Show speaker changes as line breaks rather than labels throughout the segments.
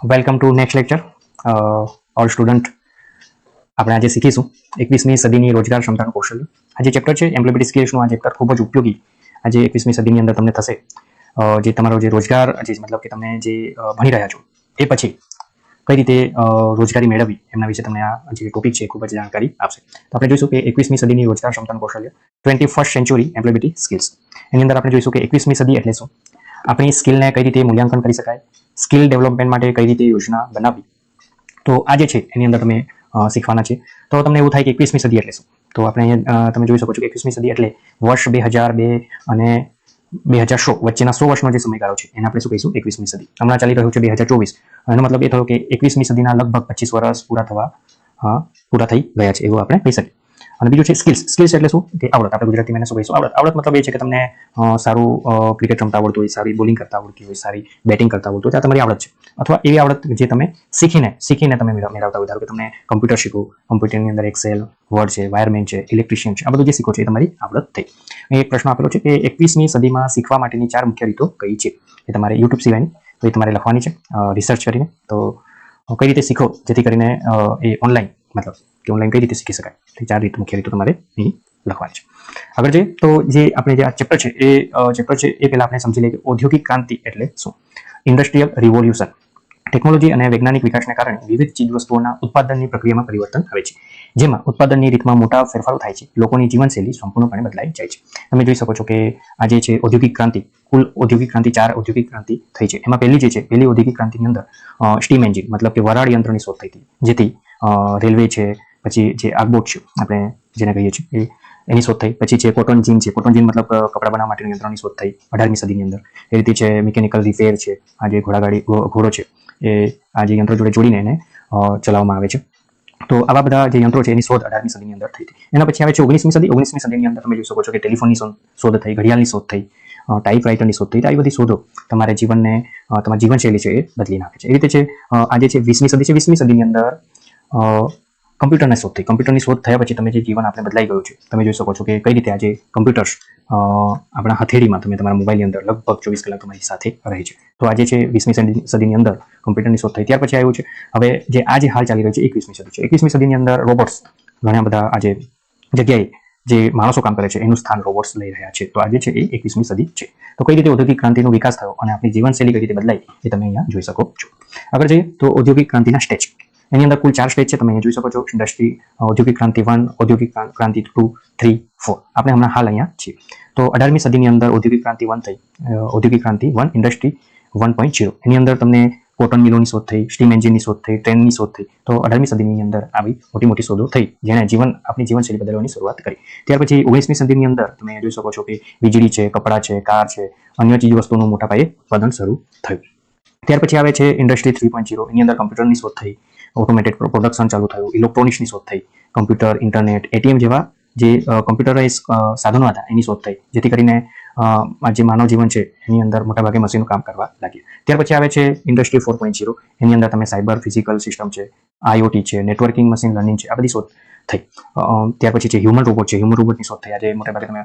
Welcome to next lecture all student આપણે આજે શીખીશું એકવીસમી સદીની રોજગાર ક્ષમતાનું કૌશલ્ય. આ ચેપ્ટર છે એમ્પ્લોયબિલિટી સ્કિલ્સનું આ ચેપ્ટર ખૂબ જ ઉપયોગી આજે એકવીસમી સદીની અંદર તમને થશે. જે તમારો જે રોજગાર, જે મતલબ કે તમે જે ભણી રહ્યા છો, એ પછી કઈ રીતે રોજગારી મેળવવી, એમના વિશે તમને આ જે ટોપિક છે ખૂબ જ જાણકારી આપશે. તો આપણે જોઈશું કે એકવીસમી સદીની રોજગાર ક્ષમતાનું કૌશલ્ય twenty first century employability skills એની અંદર આપણે જોઈશું કે એકવીસમી સદી એટલે શું? આપણી સ્કિલને કઈ રીતે મૂલ્યાંકન કરી શકાય? સ્કિલ ડેવલપમેન્ટ માટે કઈ રીતે યોજના બનાવવી? તો આ જે છે, એની અંદર તમે શીખવાના છે. તો તમને એવું થાય કે એકવીસમી સદી એટલે શું? તો આપણે તમે જોઈ શકો છો કે એકવીસમી સદી એટલે વર્ષ બે હજાર બે અને બે હજાર સો વચ્ચેના સો વર્ષનો જે સમયગાળો છે, એને આપણે શું કહીશું? એકવીસમી સદી. હમણાં ચાલી રહ્યું છે બે હજાર ચોવીસ. એનો મતલબ એ થયો કે એકવીસમી સદીના લગભગ પચીસ વર્ષ પૂરા થવા પૂરા થઈ ગયા છે, એવું આપણે કહી શકીએ. અને બીજું છે સ્કિલ્સ સ્કિલ્સ એટલે શું? કે આવડત. આપણે ગુજરાતીમાં એને શું કહીશું? આવડત. આવડત મતલબ એ છે કે તમને સારું ક્રિકેટ રમતા આવડતું હોય, સારી બોલિંગ કરતા આવડતી હોય, સારી બેટિંગ કરતા આવડતું હોય તો આ તમારી આવડત છે. અથવા એવી આવડત જે તમે શીખીને શીખીને તમે મેળવતા હોય. ધારો કે તમને કમ્પ્યુટર શીખવું કમ્પ્યુટરની અંદર એક્સેલ વર્ડ છે વાયરમેન છે ઇલેક્ટ્રિશિયન છે, આ બધું જે શીખો છો એ તમારી આવડત થઈ. એક પ્રશ્ન આપેલો છે કે એકવીસમી સદીમાં શીખવા માટેની ચાર મુખ્ય રીતો કઈ છે? એ તમારે યુટ્યુબ સિવાયની, તો એ તમારે લખવાની છે. રિસર્ચ કરીને. તો કઈ રીતે શીખો? જેથી કરીને એ ઓનલાઈન મતલબ કે ઓનલાઈન કઈ રીતે શીખી શકાય? તે ચાર રીત મુખ્ય રીતો તમારે અહીં લખવાની છે. આગળ જઈએ, તો જે આપણે જે આ ચેપ્ટર છે, એ ચેપ્ટર છે, એ પહેલા આપણે સમજી લઈએ કે ઔદ્યોગિક ક્રાંતિ એટલે શું? ઇન્ડસ્ટ્રીયલ રિવોલ્યુશન ટેકનોલોજી અને વૈજ્ઞાનિક વિકાસને કારણે વિવિધ ચીજવસ્તુઓના ઉત્પાદનની પ્રક્રિયામાં પરિવર્તન આવે છે. જેમાં ઉત્પાદનની રીતમાં મોટા ફેરફારો થાય છે. લોકોની જીવનશૈલી સંપૂર્ણપણે બદલાઈ જાય છે. તમે જોઈ શકો છો કે આજે છે ઔદ્યોગિક ક્રાંતિ, કુલ ઔદ્યોગિક ક્રાંતિ, ચાર ઔદ્યોગિક ક્રાંતિ થઈ છે. એમાં પહેલી જે છે, પહેલી ઔદ્યોગિક ક્રાંતિની અંદર સ્ટીમ એન્જિન મતલબ કે વરાળ યંત્રની શોધ થઈ હતી. જેથી રેલવે છે, પછી જે આગબોટ છે, આપણે જેને કહીએ છીએ એની શોધ થઈ. પછી છે કોટન જીન છે કોટન જીન મતલબ કપડા બનાવવા માટેની યંત્રની શોધ થઈ અઢારમી સદીની અંદર. એ રીતે છે મિકેનિકલ રિપેર છે, આ જે ઘોડાગાડી ઘોડો છે, એ, આ જે યંત્રો જોડે જોડીને એને ચલાવવામાં આવે છે. તો આવા બધા જે યંત્રો છે, એની શોધ અઢારમી સદીની અંદર થઈ હતી. એના પછી આવે છે ઓગણીસમી સદી. ઓગણીસમી સદીની અંદર તમે જોઈ શકો છો કે ટેલિફોનની શોધ થઈ, ઘડિયાળની શોધ થઈ ટાઈપ રાઇટરની શોધ થઈ. આવી બધી શોધો તમારે જીવનને તમારી જીવનશૈલી છે એ બદલી નાખે છે. એ રીતે છે આજે છે વીસમી સદી છે. વીસમી સદીની અંદર કમ્પ્યુટરની શોધ થઈ કમ્પ્યુટરની શોધ થયા પછી તમે જે જીવન આપણે બદલાઈ ગયું છે, તમે જોઈ શકો છો કે કઈ રીતે આજે કમ્પ્યુટર્સ આપણા હથેળીમાં તમે તમારા મોબાઈલની અંદર લગભગ ચોવીસ કલાક તમારી સાથે રહે છે. તો આજે છે વીસમી સદીની અંદર કમ્પ્યુટરની શોધ થઈ ત્યાર પછી આવ્યું છે. હવે જે આજે હાલ ચાલી રહ્યું છે એકવીસમી સદી છે. એકવીસમી સદીની અંદર રોબોટ્સ ઘણા બધા આજે જગ્યાએ જે માણસો કામ કરે છે, એનું સ્થાન રોબોટ્સ લઈ રહ્યા છે. તો આજે છે એ એકવીસમી સદી છે. તો કઈ રીતે ઔદ્યોગિક ક્રાંતિનો વિકાસ થયો અને આપણી જીવનશૈલી કઈ રીતે બદલાઈ, એ તમે અહીંયા જોઈ શકો છો. આગળ જઈએ તો ઔદ્યોગિક ક્રાંતિના સ્ટેજ. એની અંદર કુલ ચાર સ્ટેજ છે, તમે જોઈ શકો છો. ઇન્ડસ્ટ્રી ઔદ્યોગિક ક્રાંતિ વન, ઔદ્યોગિક ક્રાં- ક્રાંતિ ટુ, થ્રી, ફોર. આપણે હમણાં હાલ અહીંયા છીએ. તો અઢારમી સદીની અંદર ઔદ્યોગિક ક્રાંતિ વન થઈ ઔદ્યોગિક ક્રાંતિ one, industry one point zero. એની અંદર તમને કોટન મિલોની શોધ થઈ, સ્ટીમ એન્જિનની શોધ થઈ, ટ્રેનની શોધ થઈ. તો અઢારમી સદીની અંદર આવી મોટી મોટી શોધો થઈ, જેણે જીવન, આપણી જીવનશૈલી બદલવાની શરૂઆત કરી. ત્યાર પછી ઓગણીસમી સદીની અંદર તમે જોઈ શકો છો કે વીજળી છે, કપડાં છે, કાર છે, અન્ય ચીજ વસ્તુનું મોટા પાયે ઉત્પાદન શરૂ થયું. ત્યાર પછી આવે છે ઇન્ડસ્ટ્રી થ્રી પોઈન્ટ ઝીરો. એની અંદર કમ્પ્યુટરની શોધ થઈ ઓટોમેટેડ પ્રોડક્શન ચાલુ થયું ઇલેક્ટ્રોનિક્સની શોધ થઈ કમ્પ્યુટર ઇન્ટરનેટ એટીએમ જેવા જે કમ્પ્યુટરાઇઝ સાધનો હતા, એની શોધ થઈ, જેથી કરીને જે માનવ જીવન છે, એની અંદર મોટાભાગે મશીનો કામ કરવા લાગ્યા. ત્યાર પછી આવે છે ઇન્ડસ્ટ્રી ફોર પોઈન્ટ ઝીરો એની અંદર તમે સાયબર ફિઝિકલ સિસ્ટમ છે આઈઓટી છે નેટવર્કિંગ મશીન લર્નિંગ છે, આ બધી શોધ થઈ. ત્યાર પછી છે હ્યુમન રોબોટ છે હ્યુમન રોબોટની શોધ થઈ. આજે મોટાભાગે તમે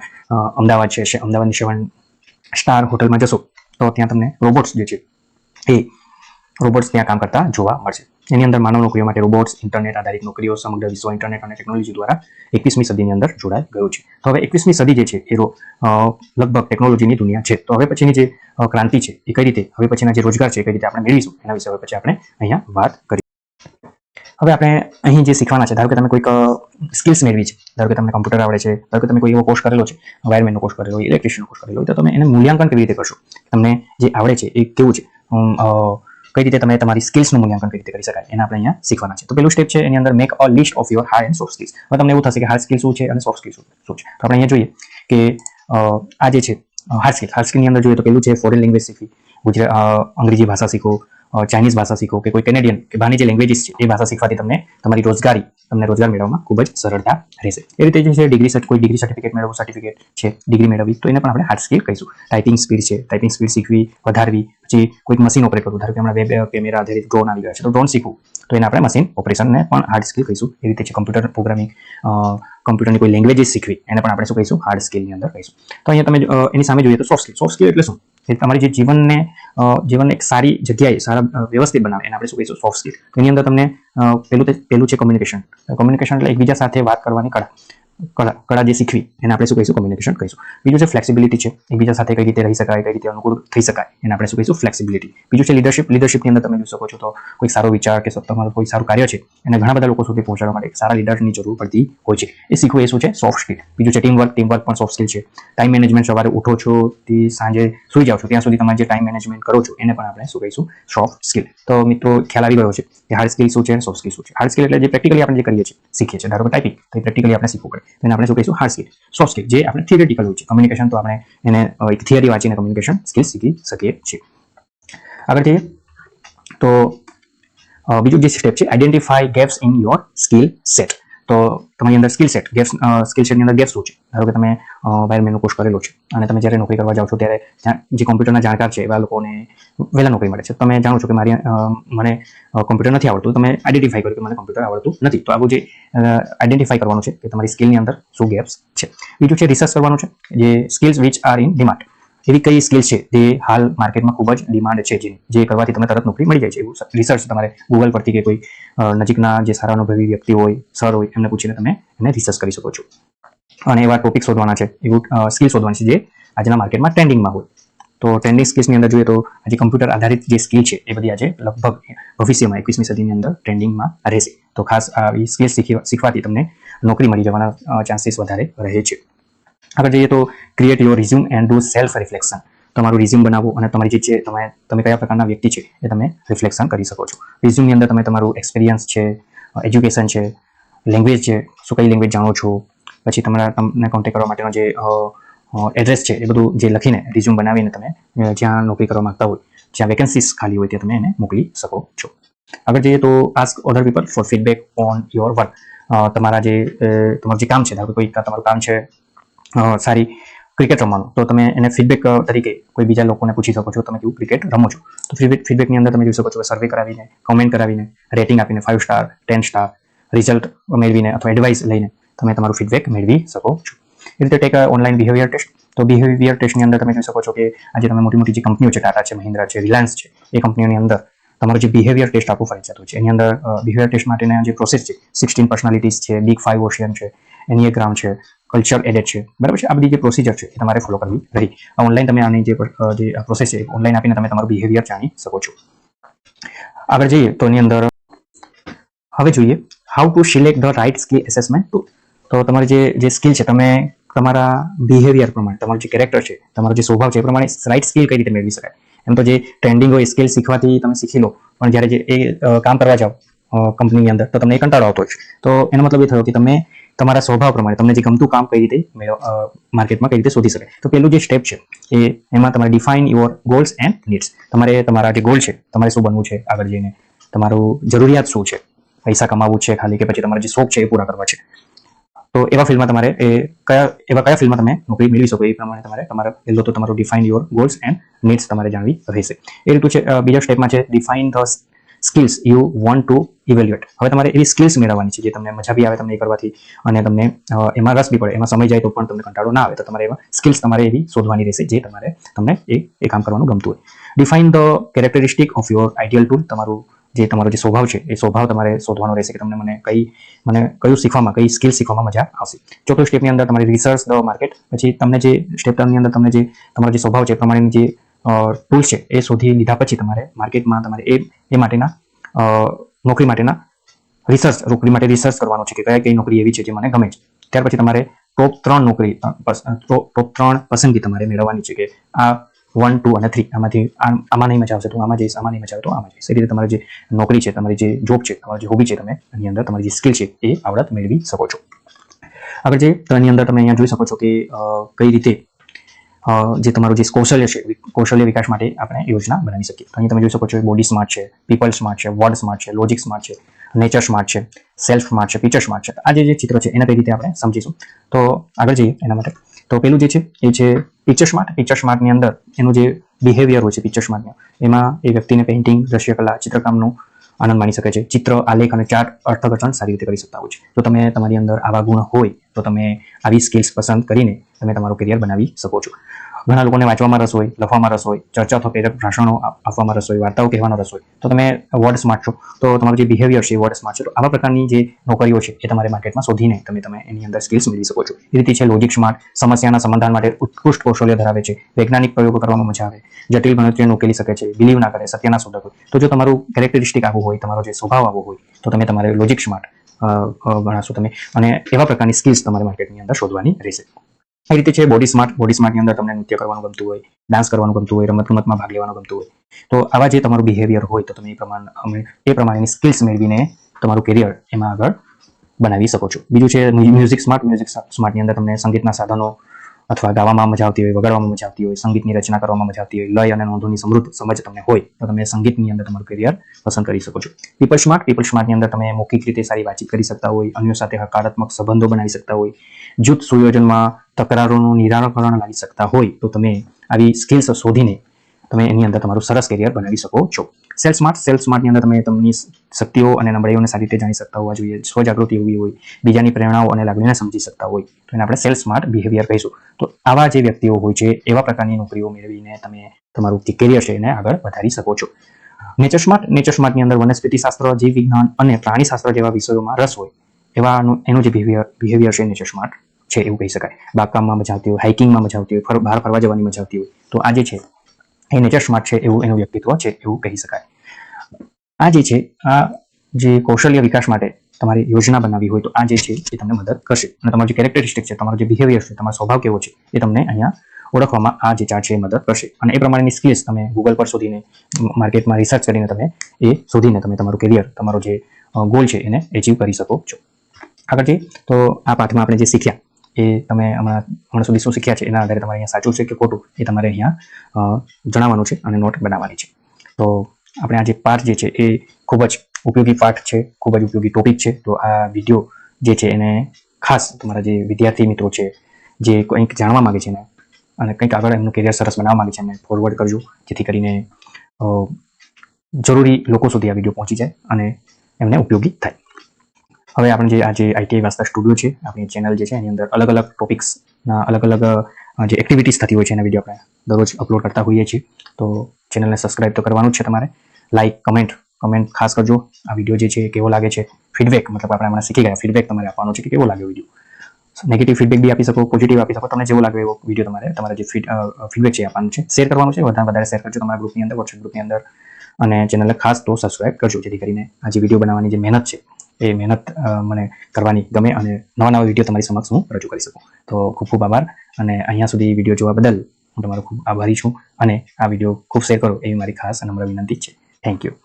અમદાવાદ છે અમદાવાદની સેવન સ્ટાર હોટલમાં જશો, તો ત્યાં તમને રોબોટ્સ જે છે, એ રોબોટ્સ ત્યાં કામ કરતા જોવા મળશે. એની અંદર માનવ નોકરીઓ માટે રોબોટ્સ ઇન્ટરનેટ આધારિત નોકરીઓ, સમગ્ર વિશ્વ ઇન્ટરનેટ અને ટેકનોલોજી દ્વારા એકવીસમી સદીની અંદર જોડાઈ ગયું છે. તો હવે એકવીસમી સદી જે છે, એ લગભગ ટેકનોલોજીની દુનિયા છે. તો હવે પછીની જે ક્રાંતિ છે, એ કઈ રીતે, હવે પછીના જે રોજગાર છે કઈ રીતે આપણે મેળવીશું, એના વિશે હવે પછી આપણે અહીંયા વાત કરી હવે આપણે અહીં જે શીખવાના છે, ધારો કે તમે કોઈક સ્કિલ્સ મેળવી છે, ધારો કે તમને કમ્પ્યુટર આવડે છે, ધારો કે તમે કોઈ એવો કોર્સ કરેલો છે વાયરમેનનો કોર્સ કરેલો હોય ઇલેક્ટ્રિશિયનનો કોર્સ કરેલો હોય તો તમે એને મૂલ્યાંકન કેવી રીતે કરશો? તમને જે આવડે છે, એ કેવું છે? કઈ રીતે તમે તમારી સ્કિલ્સનું મૂલ્યાંકન કઈ રીતે કરી શકાય, એના આપણે અહીંયા શીખવાના છે. તો પેલું સ્ટેપ છે, એની અંદર make a list of your hard and soft skills હવે તમને એવું થશે કે હાર્ડ સ્કિલ શું છે અને સોફ્ટ સ્કિલ શું છે. તો આપણે અહીંયા જોઈએ કે આ જે છે હાર્ડ સ્કિલ હાર્ડ સ્કિલની અંદર જોઈએ તો પેલું છે ફોરેન લેંગ્વેજ શીખવી. ગુજરાત અંગ્રેજી ભાષા શીખો ચાઇનીઝ ભાષા શીખો કે કોઈ કેનેડિયન કે બહારની જે લેંગ્વેજીસ છે, એ ભાષા શીખવાથી તમને તમારી રોજગારી, તમને રોજગાર મેળવવામાં ખૂબ જ સરળતા રહેશે. એ રીતે જે છે ડિગ્રી કોઈ ડિગ્રી સર્ટિફિકેટ મેળવવું સર્ટિફિકેટ છે ડિગ્રી મેળવવી, તો એને પણ આપણે હાર્ડ સ્કિલ કહીશું. ટાઈપિંગ સ્પીડ છે ટાઈપિંગ સ્પીડ શીખવી, વધારવી, પછી કોઈક મશીન ઓપરેટ કરવું. ધારો કે હમણાં વેબ કેમેરા આધારિત ડ્રોન આવી ગયા છે, તો ડ્રોન શીખવું. તો એને આપણે મશીન ઓપરેશનને પણ હાર્ડ સ્કિલ કહીશું. એ રીતે છે કમ્પ્યુટર પ્રોગ્રામિંગ કમ્પ્યુટરની કોઈ લેંગ્વેજીસ શીખવી, એને પણ આપણે શું કહીશું? હાર્ડ સ્કિલની અંદર કહીશું. તો અહીંયા તમે એની સામે જોઈએ તો સોફ્ટ સ્કિલ સોફ્ટ સ્કિલ એટલે શું? તમારી જે જીવનને જીવનને એક સારી જગ્યાએ, સારા વ્યવસ્થિત બનાવે, એને આપણે શું કહીશું સોફ્ટ સ્કિલ એની અંદર તમને પેલું પેલું છે કોમ્યુનિકેશન કોમ્યુનિકેશન એટલે એકબીજા સાથે વાત કરવાની કળા. કળા કળા જે શીખવી એને આપણે શું કહીશું? કોમ્યુનિકેશન કહીશું. બીજું છે ફ્લેક્સિબિલિટી છે. એકબીજા સાથે કઈ રીતે રહી શકાય, કઈ રીતે અનુકૂળ થઈ શકાય, એને આપણે શું કહીશું? ફ્લેક્સિબિલિટી બીજું છે લીડરશિપ લીડરશિપની અંદર તમે જોઈ શકો છો તો કોઈ સારો વિચાર કે તમારું કોઈ સારું કાર્ય છે, એને ઘણા બધા લોકો સુધી પહોંચાડવા માટે સારા લીડરની જરૂર પડતી હોય છે. એ શીખવું એ શું છે? સોફ્ટ સ્કિલ બીજું છે ટીમ વર્ક ટીમ વર્ક પણ સોફ્ટ સ્કિલ છે. ટાઈમ મેનેજમેન્ટ સવારે ઉઠો છો તે સાંજે સુઈ જાઓ છો, ત્યાં સુધી તમે જે ટાઈમ મેનેજમેન્ટ કરો છો, એને પણ આપણે શું કહીશું? સોફ્ટ સ્કિલ તો મિત્રો, ખ્યાલ આવી ગયો છે કે હાર્ડ સ્કિલ શું છે? સોફ્ટ સ્કિલ શું છે? હાર્ડ સ્કિલ એટલે જે પ્રેક્ટિકલી આપણે જે કરીએ છીએ, શીખીએ છીએ. ધારો કે ટાઈપિંગ તો એ પ્રેક્ટિકલી આપણે શીખવું પડે. તો એને આપણે શું કહીશું? હાર્ડ સ્કિલ સોફ્ટ સ્કિલ જે આપણે થિયરેટિકલ હોય છે. કમ્યુનિકેશન તો આપણે એને એક થિયરી વાંચીને કમ્યુનિકેશન સ્કિલ શીખી શકીએ છીએ. આગળ જઈએ. તો બીજું જે સ્ટેપ છે identify gaps in your skill set તો તમારી અંદર સ્કિલ સેટ ગેસ સ્કિલ સેટની અંદર ગેપ શું છે? ધારો કે તમે વાયરમેનનો કોર્સ કરેલો છે અને તમે જ્યારે નોકરી કરવા જાઓ છો ત્યારે ત્યાં જે કોમ્પ્યુટરના જાણકાર છે એવા લોકોને વહેલા નોકરી મળે છે. તમે જાણો છો કે મારી મને કોમ્પ્યુટર નથી આવડતું તમે આઈડેન્ટિફાઈ કર્યું કે મને કોમ્પ્યુટર આવડતું નથી. તો આવું જે આઈડેન્ટિફાઈ કરવાનું છે કે તમારી સ્કિલની અંદર શું ગેપ્સ છે. બીજું છે રિસર્ચ કરવાનું છે, જે skills which are in demand એવી કઈ સ્કિલ છે જે હાલ માર્કેટમાં ખૂબ જ ડિમાન્ડ છે જે કરવાથી તમને તરત નોકરી મળી જાય છે? એવું રિસર્ચ તમારે ગૂગલ પરથી કે કોઈ નજીકના જે સારા અનુભવી વ્યક્તિ હોય સર હોય, એમને પૂછીને તમે એને રિસર્ચ કરી શકો છો. અને એવા ટોપિક શોધવાના છે, એવું સ્કિલ શોધવાની છે જે આજના માર્કેટમાં ટ્રેન્ડિંગમાં હોય. તો ટ્રેન્ડિંગ સ્કિલ્સની અંદર જોઈએ તો આજે કમ્પ્યુટર આધારિત જે સ્કિલ છે, એ બધી આજે લગભગ ભવિષ્યમાં એકવીસમી સદીની અંદર ટ્રેન્ડિંગમાં રહેશે. તો ખાસ આવી સ્કિલ શીખવાથી તમને નોકરી મળી જવાના ચાન્સીસ વધારે રહે છે. આગળ જઈએ તો create your resume and do self reflection તમારું રિઝ્યુમ બનાવો અને તમારી જે છે, તમે તમે કયા પ્રકારના વ્યક્તિ છે એ તમે રિફ્લેક્શન કરી શકો છો. રિઝ્યુમની અંદર તમે તમારું એક્સપિરિયન્સ છે એજ્યુકેશન છે લેંગ્વેજ છે, શું કઈ લેંગ્વેજ જાણો છો, પછી તમારા, તમને કોન્ટેક્ટ કરવા માટેનો જે એડ્રેસ છે એ બધું જે લખીને રિઝ્યુમ બનાવીને તમે જ્યાં નોકરી કરવા માંગતા હોય, જ્યાં વેકેન્સીસ ખાલી હોય ત્યાં તમે એને મોકલી શકો છો. આગળ જઈએ તો ask other people for feedback on your work તમારા જે તમારું જે કામ છે, ધારો કે કોઈ તમારું કામ છે સારી ક્રિકેટ રમવાનું. તો તમે એને ફીડબેક તરીકે કોઈ બીજા લોકોને પૂછી શકો છો, તમે કેવું ક્રિકેટ રમો છો? તો ફીડબેક ફીડબેકની અંદર તમે જોઈ શકો છો સર્વે કરાવીને કમેન્ટ કરાવીને રેટિંગ આપીને five star ten star result મેળવીને અથવા એડવાઇસ લઈને તમે તમારું ફીડબેક મેળવી શકો છો. એ રીતે ટેક ઓનલાઈન બિહેવિયર ટેસ્ટ તો બિહેવિયર ટેસ્ટની અંદર તમે જોઈ શકો છો કે આજે તમે મોટી મોટી જે કંપનીઓ છે ટાટા છે મહિન્દ્રા છે રિલાયન્સ છે, એ કંપનીઓની અંદર તમારો જે બિહેવિયર ટેસ્ટ આપવું ફરજિયાત છે. એની અંદર બિહેવિયર ટેસ્ટ માટેના જે પ્રોસેસ છે સિક્સટીન પર્સનાલિટીઝ છે બિગ ફાઇવ ઓશિયન છે એનિયગ્રામ છે કલ્ચર એડેડ છે. બરાબર છે? આ બધી જે પ્રોસિજર છે એ તમારે ફોલો કરવી રહી. ઓનલાઈન તમે આની જે પ્રોસેસ છે ઓનલાઈન આપીને તમે તમારું બિહેવિયર જાણી શકો છો. આગળ જઈએ તો એની અંદર, હવે જોઈએ how to select the right skill assessment to તો તમારી જે જે સ્કિલ છે, તમે તમારા બિહેવિયર પ્રમાણે, તમારું જે કેરેક્ટર છે, તમારો જે સ્વભાવ છે એ પ્રમાણે રાઇટ સ્કિલ કઈ રીતે મેળવી શકાય? એમ તો જે ટ્રેન્ડિંગ હોય સ્કિલ શીખવાથી તમે શીખી લો, પણ જ્યારે જે એ કામ કરવા જાઓ કંપનીની અંદર, તો તમને કંટાળો આવતો છે તો એનો મતલબ એ થયો કે તમે તમારા સ્વભાવ પ્રમાણે, તમને જે ગમતું કામ કઈ રીતે માર્કેટમાં કઈ રીતે શોધી શકાય. તો પેલું જે સ્ટેપ છે, એ એમાં તમારે define your goals and needs તમારે તમારા જે ગોલ છે, તમારે શું બનવું છે આગળ જઈને? તમારું જરૂરિયાત શું છે? પૈસા કમાવવું છે ખાલી કે પછી તમારા જે શોખ છે એ પૂરા કરવા છે? તો એવા ફિલ્ડમાં તમારે એ કયા, એવા કયા ફિલ્ડમાં તમે નોકરી મેળવી શકો એ પ્રમાણે તમારે તમારે પહેલો તો તમારું define your goals and needs તમારે જાણવી રહેશે. એ રીતું છે બીજા સ્ટેપમાં છે define the skills you want to evaluate હવે તમારે એવી સ્કિલ્સ મેળવવાની છે જે તમને મજા બી આવે તમને એ કરવાથી અને તમને એમાં રસ બી પડે. એમાં સમય જાય તો પણ તમને કંટાળો ના આવે. તો તમારે એમાં સ્કિલ્સ તમારે એવી શોધવાની રહેશે જે તમારે તમને એ એ કામ કરવાનું ગમતું હોય. Define the characteristic of your ideal tool તમારું જે તમારો જે સ્વભાવ છે, એ સ્વભાવ તમારે શોધવાનો રહેશે કે તમને મને કઈ, મને કયું શીખવામાં, કઈ સ્કિલ શીખવામાં મજા આવશે. ચોથો સ્ટેપની અંદર તમારે રિસર્ચ ધ માર્કેટ પછી તમને જે સ્ટેપની અંદર તમને જે, તમારો જે સ્વભાવ છે પ્રમાણેની જે ટૂલ છે એ શોધી લીધા પછી તમારે માર્કેટમાં તમારે એ એ માટેના નોકરી માટેના રિસર્ચ નોકરી માટે રિસર્ચ કરવાનો છે કે કયા, કઈ નોકરી એવી છે જે મને ગમે છે. ત્યાર પછી તમારે ટોપ ત્રણ નોકરી ટોપ ત્રણ પસંદગી તમારે મેળવવાની છે કે આ વન ટુ અને થ્રી આમાંથી આમ- નહીં મજા આવશે, તો આમાં જઈશ, આમાં નહીં મજા આવે, તો આમાં જઈશ. એ રીતે તમારી જે નોકરી છે, તમારી જે જોબ છે, તમારી જે હોબી છે, તમે એની અંદર તમારી જે સ્કિલ છે, એ આવડત મેળવી શકો છો. આગળ જે તેની અંદર તમે અહીંયા જોઈ શકો છો કે કઈ રીતે જે તમારું જે કૌશલ્ય છે કૌશલ્ય વિકાસ માટે આપણે યોજના બનાવી શકીએ. તો અહીં તમે જોઈ શકો છો બોડી સ્માર્ટ છે પીપલ સ્માર્ટ છે વર્ડ સ્માર્ટ છે લોજિક સ્માર્ટ છે નેચર સ્માર્ટ છે સેલ્ફ સ્માર્ટ છે ફીચર સ્માર્ટ છે. આ જે ચિત્ર છે, એને કઈ રીતે આપણે સમજીશું. તો આગળ જઈએ એના માટે. તો પેલું જે છે, એ છે પિક્ચર સ્માર્ટ પિક્ચર સ્માર્ટની અંદર એનું જે બિહેવિયર હોય છે પિક્ચર સ્માર્ટનું એમાં એ વ્યક્તિને પેઇન્ટિંગ દ્રશ્યકલા, ચિત્રકામનું આનંદ માણી શકે છે. ચિત્ર, આલેખ અને ચાર્ટ અર્થઘટન સારી રીતે કરી શકતા હોય છે. જો તમે તમારી અંદર આવા ગુણ હોય, તો તમે આવી સ્કિલ્સ પસંદ કરીને તમે તમારું કરિયર બનાવી શકો છો. ઘણા લોકોને વાંચવામાં રસ હોય, લખવામાં રસ હોય, ચર્ચા પ્રેરક ભાષણો આપવામાં રસ હોય, વાર્તાઓ કહેવાનો રસ હોય, તો તમે વર્ડ સ્માર્ટ છો તો તમારું જે બિહેવિયર છે વર્ડ સ્માર્ટ છે તો આવા પ્રકારની જે નોકરીઓ છે એ તમારે માર્કેટમાં શોધીને તમે તમે એની અંદર સ્કિલ્સ મેળવી શકો છો. એ રીતે છે લોજિક સ્માર્ટ સમસ્યાના સમાધાન માટે ઉત્કૃષ્ટ કૌશલ્ય ધરાવે છે, વૈજ્ઞાનિક પ્રયોગો કરવામાં મજા આવે, જટિલ ગણતરીઓને ઉકેલી શકે છે બિલીવ ના કરે, સત્યના શોધક હોય, તો જો તમારું કેરેક્ટરિસ્ટિક આવું હોય, તમારો જે સ્વભાવ આવો હોય, તો તમે તમારે લોજિક સ્માર્ટ ગણાશો તમે, અને એવા પ્રકારની સ્કિલ્સ તમારે માર્કેટની અંદર શોધવાની રહેશે. એ રીતે છે બોડી સ્માર્ટ બોડી સ્માર્ટની અંદર તમને નૃત્ય કરવાનું ગમતું હોય ડાન્સ કરવાનું ગમતું હોય, રમતગમતમાં ભાગ લેવાનું ગમતું હોય. તો આવા જે તમારું બિહેવિયર હોય તો તમે એ પ્રમાણે એ પ્રમાણેની સ્કિલ્સ મેળવીને તમારું કેરિયર એમાં આગળ બનાવી શકો છો. બીજું છે મ્યુઝિક સ્માર્ટ મ્યુઝિક સ્માર્ટની અંદર તમને સંગીતના સાધનો અથવા ગાવામાં મજા આવતી હોય, વગાડવામાં મજા આવતી હોય, સંગીતની રચના કરવામાં મજા આવતી હોય, લય અને નોંધોની સમૃદ્ધ સમજ તમને હોય, તો તમે સંગીતની અંદર તમારું કરિયર પસંદ કરી શકો છો. પીપલ સ્માર્ટ પીપલ સ્માર્ટની અંદર તમે મૌખિક રીતે સારી વાતચીત કરી શકતા હોય, અન્યો સાથે હકારાત્મક સંબંધો બનાવી શકતા હોય, જૂથ સુયોજનમાં તકરારોનું નિરાકરણ લાવી શકતા હોય, તો તમે આવી સ્કિલ્સ શોધીને તમે એની અંદર તમારું સરસ કેરિયર બનાવી શકો છો. સેલ્ફ સ્માર્ટ સેલ્ફ સ્માર્ટની અંદર તમે તમારી શક્તિઓ અને નબળાઈઓને સારી રીતે જાણી શકતા હોવા જોઈએ. સ્વજાગૃતિ હોવી હોય, બીજાની પ્રેરણાઓ અને લાગણીને સમજી શકતા હોય. તો એને આપણે સેલ્સ સ્માર્ટ બિહેવિયર કહીશું. તો આવા જે વ્યક્તિઓ હોય છે, એવા પ્રકારની નોકરીઓ મેળવીને તમે તમારું જે કેરિયર છે એને આગળ વધારી શકો છો. નેચર સ્માર્ટ નેચર સ્માર્ટની અંદર વનસ્પતિ શાસ્ત્ર જીવ વિજ્ઞાન અને પ્રાણીશાસ્ત્ર જેવા વિષયોમાં રસ હોય એવાનું એનું જે બિહેવિયર બિહેવિયર છે નેચર સ્માર્ટ છે એવું કહી શકાય. બાગકામમાં મજા આવતી હોય હાઇકિંગમાં મજા આવતી હોય બહાર ફરવા જવાની મજા આવતી હોય. તો આજે છે એ ચશ્મા છે એવું એનું વ્યક્તિત્વ છે એવું કહી શકાય. આ જે છે, આ જે કૌશલ્ય વિકાસ માટે તમારી યોજના બનાવી હોય તો આ જે છે, એ તમને મદદ કરશે. અને તમારું જે કેરેક્ટરિસ્ટિક છે, તમારો જે બિહેવિયર છે, તમારો સ્વભાવ કેવો છે, એ તમને અહીંયા ઓળખવામાં આ જે ચાર્ટ છે, એ મદદ કરશે. અને એ પ્રમાણેની સ્કિલ્સ તમે ગૂગલ પર શોધીને માર્કેટમાં રિસર્ચ કરીને તમે એ શોધીને તમે તમારું કેરિયર તમારો જે ગોલ છે, એને એચીવ કરી શકો છો. આગળ જઈએ. તો આ પાઠમાં આપણે જે શીખ્યા એ તમે હમણાં હમણાં સુધી શું શીખ્યા છે એના આધારે તમારે અહીંયા સાચું છે કે ખોટું એ તમારે અહીંયા જણાવવાનું છે અને નોટ બનાવવાની છે. તો આપણે આ જે પાઠ જે છે એ ખૂબ જ ઉપયોગી પાઠ છે, ખૂબ જ ઉપયોગી ટોપિક છે. તો આ વીડિયો જે છે એને ખાસ તમારા જે વિદ્યાર્થી મિત્રો છે, જે કંઈક જાણવા માંગે છે ને અને કંઈક આગળ એમનું કેરિયર સરસ બનાવવા માગે છે એમને ફોરવર્ડ કરજો, જેથી કરીને જરૂરી લોકો સુધી આ વીડિયો પહોંચી જાય અને એમને ઉપયોગી થાય. હવે આપણે જે આ જે આઈટીઆઈ વાસ્તા સ્ટુડિયો છે, આપણી ચેનલ જે છે, એની અંદર અલગ અલગ ટોપિક્સના અલગ અલગ જે એક્ટિવિટીઝ થતી હોય છે એના વીડિયો આપણે દરરોજ અપલોડ કરતા હોઈએ છીએ. તો ચેનલને સબસ્ક્રાઇબ તો કરવાનું જ છે તમારે. લાઇક કમેન્ટ કમેન્ટ ખાસ કરજો. આ વીડિયો જે છે કેવો લાગે છે? ફીડબેક મતલબ આપણે હમણાં શીખી ગયા. ફીડબેક તમારે આપવાનો છે કે કેવો લાગ્યો વીડિયો નેગેટિવ ફીડબેક બી આપી શકો પોઝિટિવ આપી શકો. તમને જેવો લાગે એવો વીડિયો તમારે તમારે જે ફીડ ફીડબેક છે આપવાનું છે શેર કરવાનું છે. વધારે વધારે શેર કરજો તમારા ગ્રુપની અંદર વોટ્સએપ ગ્રુપની અંદર. અને ચેનલને ખાસ તો સબસ્ક્રાઇબ કરજો, જેથી કરીને આ જે વીડિયો બનાવવાની જે મહેનત છે એ મહેનત મને કરવાની ગમે અને નવા નવા વીડિયો તમારી સમક્ષ હું રજૂ કરી શકું. તો ખૂબ ખૂબ આભાર અને અહીંયા સુધી વીડિયો જોવા બદલ હું તમારો ખૂબ આભારી છું અને આ વીડિયો ખૂબ શેર કરો એવી મારી ખાસ નમ્ર વિનંતી છે. Thank you